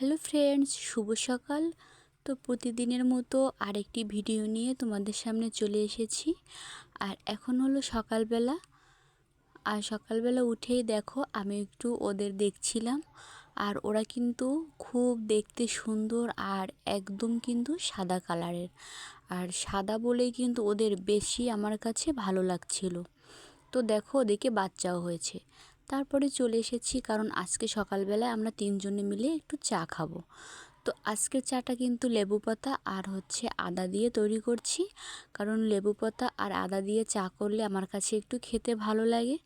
Hello friends, শুভ সকাল। তো প্রতিদিনের মতো আরেকটি ভিডিও নিয়ে তোমাদের সামনে চলে এসেছি। আর এখন হলো সকালবেলা। আর সকালবেলা উঠেই দেখো, আমি একটু ওদের দেখছিলাম। আর ওরা কিন্তু খুব দেখতে সুন্দর আর একদম কিন্তু সাদা কালারের। আর সাদা বলেই কিন্তু ওদের বেশি আমার কাছে ভালো লাগছিল। তো দেখো, ওদেরকে বাচ্চাও হয়েছে। তারপরে চলে এসেছি, কারণ আজকে সকালবেলায় আমরা তিনজনে মিলে একটু চা খাব। তো আজকের চাটা কিন্তু লেবু পাতা আর হচ্ছে আদা দিয়ে তৈরি করছি, কারণ লেবু পাতা আর আদা দিয়ে চা করলে আমার কাছে একটু খেতে ভালো লাগে।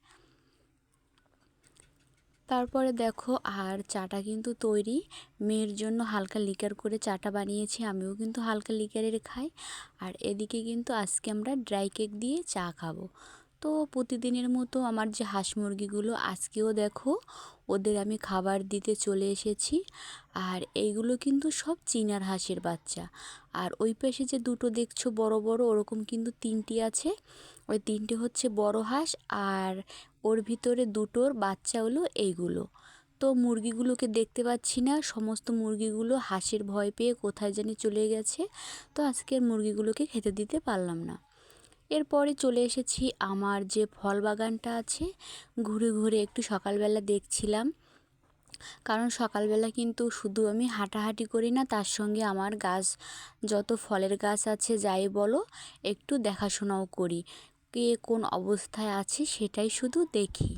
তারপরে দেখো, আর চাটা কিন্তু তৈরি। মেয়ের জন্য হালকা লিকার করে চাটা বানিয়েছি, আমিও কিন্তু হালকা লিকারের খাই। আর এদিকে কিন্তু আজকে আমরা ড্রাই কেক দিয়ে চা খাব। তো প্রতিদিনের মতো আমার যে হাঁস মুরগিগুলো আজকেও দেখো, ওদের আমি খাবার দিতে চলে এসেছি। আর এইগুলো কিন্তু সব চীনার হাঁসের বাচ্চা। আর ওই পাশে যে দুটো দেখছ বড় বড়, ওরকম কিন্তু তিনটি আছে। ওই তিনটে হচ্ছে বড় হাঁস আর ওর ভিতরে দুটোর বাচ্চা হলো এইগুলো। তো মুরগিগুলোকে দেখতে পাচ্ছি না, সমস্ত মুরগিগুলো হাঁসের ভয় পেয়ে কোথায় জানি চলে গেছে। তো আজকের মুরগিগুলোকে খেতে দিতে পারলাম না। এরপরে চলে এসেছি আমার যে ফল বাগানটা আছে, ঘুরে ঘুরে একটু সকালবেলা দেখছিলাম। কারণ সকালবেলা কিন্তু শুধু আমি হাঁটাহাঁটি করি না, তার সঙ্গে আমার গাছ, যত ফলের গাছ আছে যাই বলো, একটু দেখাশোনাও করি। কে কোন অবস্থায় আছে সেটাই শুধু দেখি।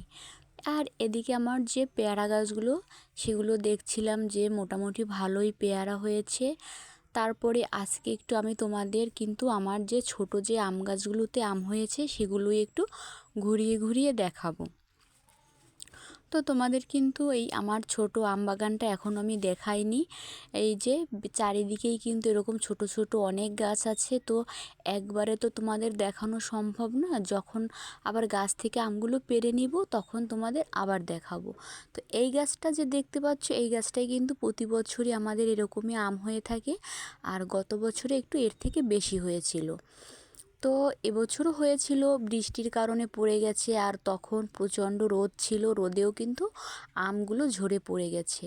আর এদিকে আমার যে পেয়ারা গাছগুলো, সেগুলো দেখছিলাম যে মোটামুটি ভালোই পেয়ারা হয়েছে। তারপরে আজকে একটু আমি তোমাদের কিন্তু আমার যে ছোট যে আম গাছগুলোতে আম হয়েছে সেগুলোই একটু ঘুরিয়ে ঘুরিয়ে দেখাবো। তো তোমাদের কিন্তু এই আমার ছোট আম বাগানটা এখন আমি দেখাইনি। এই যে চারিদিকেই কিন্তু এরকম ছোট ছোট অনেক গাছ আছে। তো একবারে তো তোমাদের দেখানো সম্ভব না। যখন আবার গাছ থেকে আমগুলো পেরে নিব, তখন তোমাদের আবার দেখাবো। তো এই গাছটা যে দেখতে পাচ্ছ, এই গাছটাই কিন্তু প্রতি বছরই আমাদের এরকমই আম হয়ে থাকে। আর গত বছরে একটু এর থেকে বেশি হয়েছিল। তো এবছরও হয়েছিল, বৃষ্টির কারণে পড়ে গেছে আর তখন প্রচণ্ড রোদ ছিল, রোদেও কিন্তু আমগুলো ঝরে পড়ে গেছে।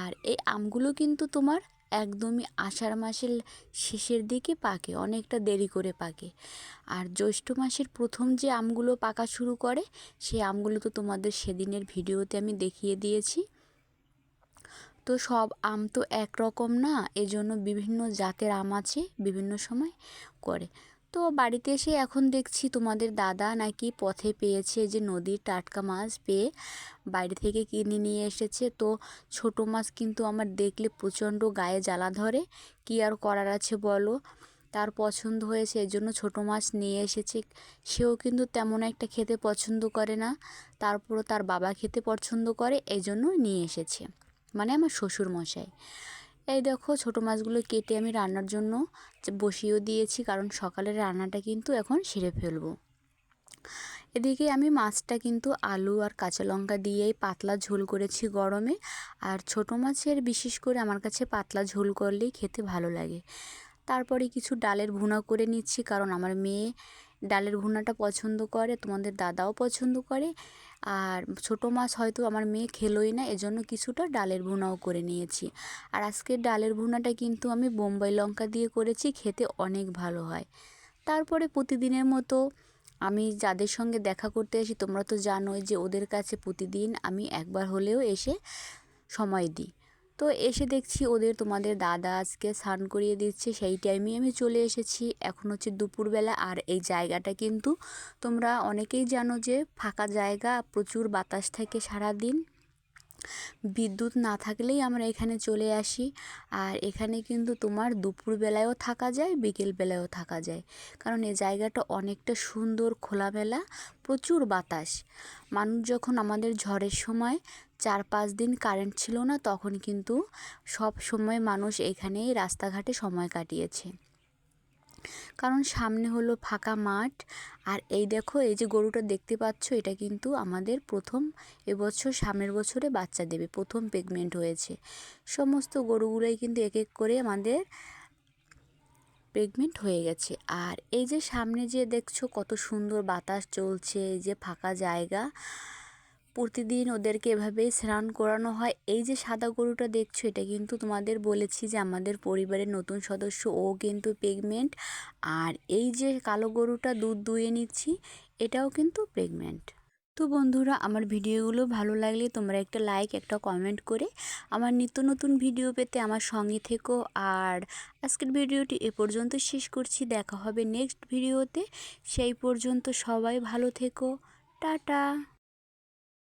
আর এই আমগুলো কিন্তু তোমার একদমই আষাঢ় মাসের শেষের দিকে পাকে, অনেকটা দেরি করে পাকে। আর জ্যৈষ্ঠ মাসের প্রথম যে আমগুলো পাকা শুরু করে, সেই আমগুলো তো তোমাদের সেদিনের ভিডিওতে আমি দেখিয়ে দিয়েছি। তো সব আম তো একরকম না, এজন্য বিভিন্ন জাতের আম আছে বিভিন্ন সময় করে। তো বাড়িতে এসে এখন দেখছি তোমাদের দাদা নাকি পথে পেয়েছে যে নদীর টাটকা মাছ পেয়ে বাইরে থেকে কিনে নিয়ে এসেছে। তো ছোট মাছ কিন্তু আমার দেখলে প্রচণ্ড গায়ে জ্বালা ধরে। কী আর করার আছে বলো? তার পছন্দ হয়েছে, এর জন্য ছোটো মাছ নিয়ে এসেছে। সেও কিন্তু তেমন একটা খেতে পছন্দ করে না। তারপরও তার বাবা খেতে পছন্দ করে এই জন্য নিয়ে এসেছে। মানে আমার শ্বশুর মশাই এই দেখো ছোটো মাছগুলো কেটে আমি রান্নার জন্য বসিয়েও দিয়েছি, কারণ সকালের রান্নাটা কিন্তু এখন সেরে ফেলব। এদিকে আমি মাছটা কিন্তু আলু আর কাঁচা লঙ্কা দিয়েই পাতলা ঝোল করেছি গরমে, আর ছোট মাছের বিশেষ করে আমার কাছে পাতলা ঝোল করলেই খেতে ভালো লাগে। তারপরে কিছু ডালের ভুনা করে নিচ্ছি, কারণ আমার মেয়ে ডালের ভুনাটা পছন্দ করে, তোমাদের দাদাও পছন্দ করে। আর ছোটো মাছ হয়তো আমার মেয়ে খেলোই না, এজন্য কিছুটা ডালের ভুনাও করে নিয়েছি। আর আজকের ডালের ভুনাটা কিন্তু আমি বোম্বাই লঙ্কা দিয়ে করেছি, খেতে অনেক ভালো হয়। তারপরে প্রতিদিনের মতো আমি যাদের সঙ্গে দেখা করতে আসি, তোমরা তো জানোই যে ওদের কাছে প্রতিদিন আমি একবার হলেও এসে সময় দিই। তো এসে দেখছি ওদের তোমাদের দাদা আজকে স্নান করিয়ে দিচ্ছে, সেই টাইমেই আমি চলে এসেছি। এখন হচ্ছে দুপুরবেলা আর এই জায়গাটা কিন্তু তোমরা অনেকেই জানো যে ফাঁকা জায়গা, প্রচুর বাতাস থাকে সারাদিন। বিদ্যুৎ না থাকলেই আমরা এখানে চলে আসি। আর এখানে কিন্তু তোমার দুপুরবেলায়ও থাকা যায়, বিকেলবেলায়ও থাকা যায়। কারণ এই জায়গাটা অনেকটা সুন্দর, খোলামেলা, প্রচুর বাতাস। মানুষ যখন আমাদের ঝড়ের সময় চার পাঁচ দিন কারেন্ট ছিল না, তখন কিন্তু সব সময় মানুষ এখানেই রাস্তাঘাটে সময় কাটিয়েছে। কারণ সামনে হলো ফাঁকা মাঠ। আর এই দেখো, এই যে গরুটা দেখতে পাচ্ছ, এটা কিন্তু আমাদের প্রথম এবছর সামনের বছরে বাচ্চা দেবে, প্রথম প্রেগনেন্ট হয়েছে। সমস্ত গরুগুলোই কিন্তু এক এক করে আমাদের প্রেগনেন্ট হয়ে গেছে। আর এই যে সামনে যে দেখছ, কত সুন্দর বাতাস চলছে, এই যে ফাঁকা জায়গা। প্রতিদিন ওদেরকে এভাবেই স্নান করানো হয়। এই যে সাদা গরুটা দেখছ, এটা কিন্তু তোমাদের বলেছি যে আমাদের পরিবারের নতুন সদস্য, ও কিন্তু প্রেগনেন্ট আর এই যে কালো গরুটা দুধ দুয়ে নিচ্ছি, এটাও কিন্তু প্রেগনেন্ট তো বন্ধুরা, আমার ভিডিওগুলো ভালো লাগলে তোমরা একটা লাইক একটা কমেন্ট করে আমার নিত্য নতুন ভিডিও পেতে আমার সঙ্গে থেকো। আর আজকের ভিডিওটি এ পর্যন্ত শেষ করছি। দেখা হবে নেক্সট ভিডিওতে সেই পর্যন্ত সবাই ভালো থেকো। টাটা।